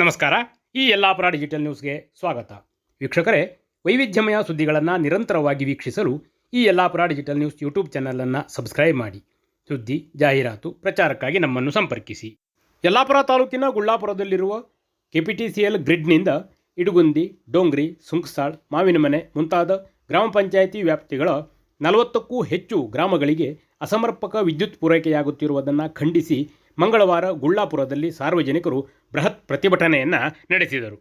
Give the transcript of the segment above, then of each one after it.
ನಮಸ್ಕಾರ. ಈ ಯಲ್ಲಾಪುರ ಡಿಜಿಟಲ್ ನ್ಯೂಸ್ಗೆ ಸ್ವಾಗತ. ವೀಕ್ಷಕರೇ, ವೈವಿಧ್ಯಮಯ ಸುದ್ದಿಗಳನ್ನು ನಿರಂತರವಾಗಿ ವೀಕ್ಷಿಸಲು ಈ ಯಲ್ಲಾಪುರ ಡಿಜಿಟಲ್ ನ್ಯೂಸ್ ಯೂಟ್ಯೂಬ್ ಚಾನಲನ್ನು ಸಬ್ಸ್ಕ್ರೈಬ್ ಮಾಡಿ. ಸುದ್ದಿ, ಜಾಹೀರಾತು, ಪ್ರಚಾರಕ್ಕಾಗಿ ನಮ್ಮನ್ನು ಸಂಪರ್ಕಿಸಿ. ಯಲ್ಲಾಪುರ ತಾಲೂಕಿನ ಗುಳ್ಳಾಪುರದಲ್ಲಿರುವ ಕೆಪಿಟಿಸಿಎಲ್ ಗ್ರಿಡ್ನಿಂದ ಇಡುಗುಂದಿ, ಡೋಂಗ್ರಿ, ಸುಂಕಸಾಳ್, ಮಾವಿನಮನೆ ಮುಂತಾದ ಗ್ರಾಮ ಪಂಚಾಯಿತಿ ವ್ಯಾಪ್ತಿಗಳ ನಲವತ್ತಕ್ಕೂ ಹೆಚ್ಚು ಗ್ರಾಮಗಳಿಗೆ ಅಸಮರ್ಪಕ ವಿದ್ಯುತ್ ಪೂರೈಕೆಯಾಗುತ್ತಿರುವುದನ್ನು ಖಂಡಿಸಿ ಮಂಗಳವಾರ ಗುಳ್ಳಾಪುರದಲ್ಲಿ ಸಾರ್ವಜನಿಕರು ಬೃಹತ್ ಪ್ರತಿಭಟನೆಯನ್ನ ನಡೆಸಿದರು.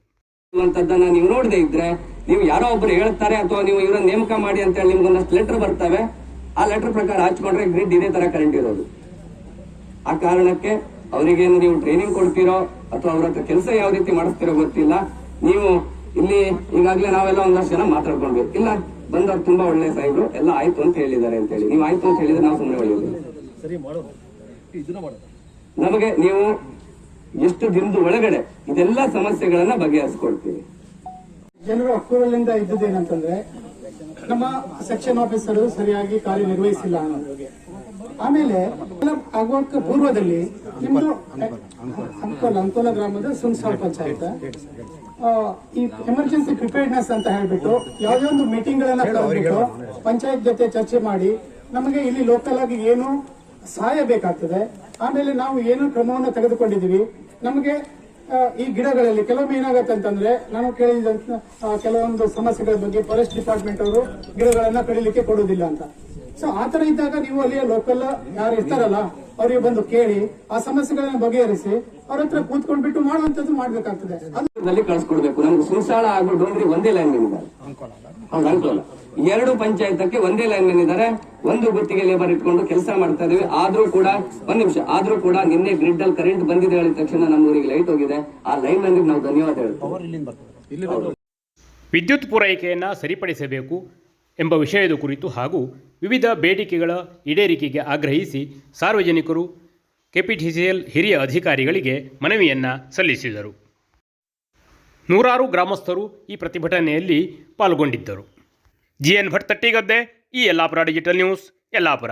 ಅನ್ನುವಂಥದ್ದನ್ನ ನೀವು ನೋಡದೇ ಇದ್ರೆ ನೀವು ಯಾರೋ ಒಬ್ರು ಹೇಳ್ತಾರೆ ಅಥವಾ ನೀವು ಇವರ ನೇಮಕ ಮಾಡಿ ಅಂತ ಹೇಳಿ ನಿಮ್ಗೊಂದಷ್ಟು ಲೆಟರ್ ಬರ್ತವೆ ಆ ಲೆಟರ್ ಪ್ರಕಾರ ಹಚ್ಕೊಂಡ್ರೆ ಗ್ರಿಡ್ ಇದೇ ತರ ಕರೆಂಟ್ ಇರೋದು. ಆ ಕಾರಣಕ್ಕೆ ಅವರಿಗೇನು ನೀವು ಟ್ರೈನಿಂಗ್ ಕೊಡ್ತೀರೋ ಅಥವಾ ಅವ್ರ ಹತ್ರ ಕೆಲಸ ಯಾವ ರೀತಿ ಮಾಡಿಸ್ತೀರೋ ಗೊತ್ತಿಲ್ಲ ನೀವು ಇಲ್ಲಿ ಈಗಾಗಲೇ ನಾವೆಲ್ಲ ಒಂದಷ್ಟು ಜನ ಮಾತಾಡ್ಕೊಂಡ್ವಿ. ಇಲ್ಲ ಬಂದವ್ರು ತುಂಬಾ ಒಳ್ಳೆ ಸಾಹೇಬ್ರು ಎಲ್ಲ ಆಯ್ತು ಅಂತ ಹೇಳಿದ್ದಾರೆ ಅಂತ ಹೇಳಿ. ನೀವು ಆಯ್ತು ಅಂತ ಹೇಳಿದ್ರೆ ನಾವು ಸುಮ್ಮನೆ ಒಳ್ಳೆಯದು ನಮಗೆ ನೀವು ಎಷ್ಟು ದಿನದ ಒಳಗಡೆ ಇದೆಲ್ಲ ಸಮಸ್ಯೆಗಳನ್ನ ಬಗೆಹರಿಸ್ಕೊಳ್ತೀವಿ. ಜನರು ಹಕ್ಕುಗಳಿಂದ ಇದ್ದುದೇನಂತಂದ್ರೆ ನಮ್ಮ ಸೆಕ್ಷನ್ ಆಫೀಸರ್ ಸರಿಯಾಗಿ ಕಾರ್ಯನಿರ್ವಹಿಸಿಲ್ಲ. ಅನ್ನೋದು ಆಮೇಲೆ ಆಗೋಕ್ಕೆ ಪೂರ್ವದಲ್ಲಿ ನಿಮ್ದು ಅಂಕೋಲ ಅಂಕೋಲ ಗ್ರಾಮದ ಸುನ್ಸಾಲ್ ಪಂಚಾಯತ್. ಈ ಎಮರ್ಜೆನ್ಸಿ ಪ್ರಿಪೇರ್ಡ್ನೆಸ್ ಅಂತ ಹೇಳ್ಬಿಟ್ಟು ಯಾವುದೇ ಒಂದು ಮೀಟಿಂಗ್ ಗಳನ್ನ ಪಂಚಾಯತ್ ಜೊತೆ ಚರ್ಚೆ ಮಾಡಿ ನಮಗೆ ಇಲ್ಲಿ ಲೋಕಲ್ ಆಗಿ ಏನು ಸಹಾಯ ಬೇಕಾಗ್ತದೆ ಆಮೇಲೆ ನಾವು ಏನು ಕ್ರಮವನ್ನು ತೆಗೆದುಕೊಂಡಿದ್ದೀವಿ. ನಮಗೆ ಈ ಗಿಡಗಳಲ್ಲಿ ಕೆಲವೊಮ್ಮೆ ಏನಾಗುತ್ತೆ ಅಂತಂದ್ರೆ, ನಾನು ಕೇಳಿದ ಕೆಲವೊಂದು ಸಮಸ್ಯೆಗಳ ಬಗ್ಗೆ ಫಾರೆಸ್ಟ್ ಡಿಪಾರ್ಟ್ಮೆಂಟ್ ಅವರು ಗಿಡಗಳನ್ನ ಕಡಿಲಿಕ್ಕೆ ಕೊಡುವುದಿಲ್ಲ ಅಂತ. ಸೊ ಆತರ ಇದ್ದಾಗ ನೀವು ಅಲ್ಲಿಯ ಲೋಕಲ್ ಯಾರು ಇರ್ತಾರಲ್ಲ, ಅವರಿಗೆ ಬಂದು ಕೇಳಿ, ಆ ಸಮಸ್ಯೆಗಳನ್ನ ಬಗೆಹರಿಸಿ, ಅವ್ರ ಹತ್ರ ಕೂತ್ಕೊಂಡ್ಬಿಟ್ಟು ಮಾಡುವಂತದ್ದು ಮಾಡ್ಬೇಕಾಗ್ತದೆ. ಕಳ್ಸಿಕೊಡ್ಬೇಕು. ನಮ್ಗೆ ಸುಸಾಳ ಡೋಂಗ್ರಿ ಒಂದೇ ಲೈನ್ ಅನ್ಕೋಲ. ಎರಡು ಪಂಚಾಯತಕ್ಕೆ ಒಂದೇ ಲೈನ್ ಮ್ಯಾನ್ ಇದ್ದಾರೆ. ಒಂದು ಗುತ್ತಿಗೆ ಲೇಬರ್ ಇಟ್ಕೊಂಡು ಕೆಲಸ ಮಾಡ್ತಾ ಇದೀವಿ ಆದ್ರೂ ಕೂಡ ಒಂದ್ ನಿಮಿಷ ಆದ್ರೂ ಕೂಡ ನಿನ್ನೆ ಗ್ರಿಡ್ ಅಲ್ಲಿ ಕರೆಂಟ್ ಬಂದಿದೆ ಹೇಳಿದ ತಕ್ಷಣ ನಮ್ಮ ಊರಿಗೆ ಲೈಟ್ ಹೋಗಿದೆ. ಆ ಲೈನ್ ಮ್ಯಾನ್ ನಾವು ಧನ್ಯವಾದ ಹೇಳ್ತೀವಿ. ವಿದ್ಯುತ್ ಪೂರೈಕೆಯನ್ನು ಸರಿಪಡಿಸಬೇಕು ಎಂಬ ವಿಷಯದ ಕುರಿತು ಹಾಗೂ ವಿವಿಧ ಬೇಡಿಕೆಗಳ ಈಡೇರಿಕೆಗೆ ಆಗ್ರಹಿಸಿ ಸಾರ್ವಜನಿಕರು ಕೆಪಿಟಿಸಿಎಲ್ ಹಿರಿಯ ಅಧಿಕಾರಿಗಳಿಗೆ ಮನವಿಯನ್ನು ಸಲ್ಲಿಸಿದರು. ನೂರಾರು ಗ್ರಾಮಸ್ಥರು ಈ ಪ್ರತಿಭಟನೆಯಲ್ಲಿ ಪಾಲ್ಗೊಂಡಿದ್ದರು. ಜಿ ಎನ್ ಭಟ್ ತಟ್ಟಿಗದ್ದೆ ಈ ಯಲ್ಲಾಪುರ ಡಿಜಿಟಲ್ ನ್ಯೂಸ್ ಯಲ್ಲಾಪುರ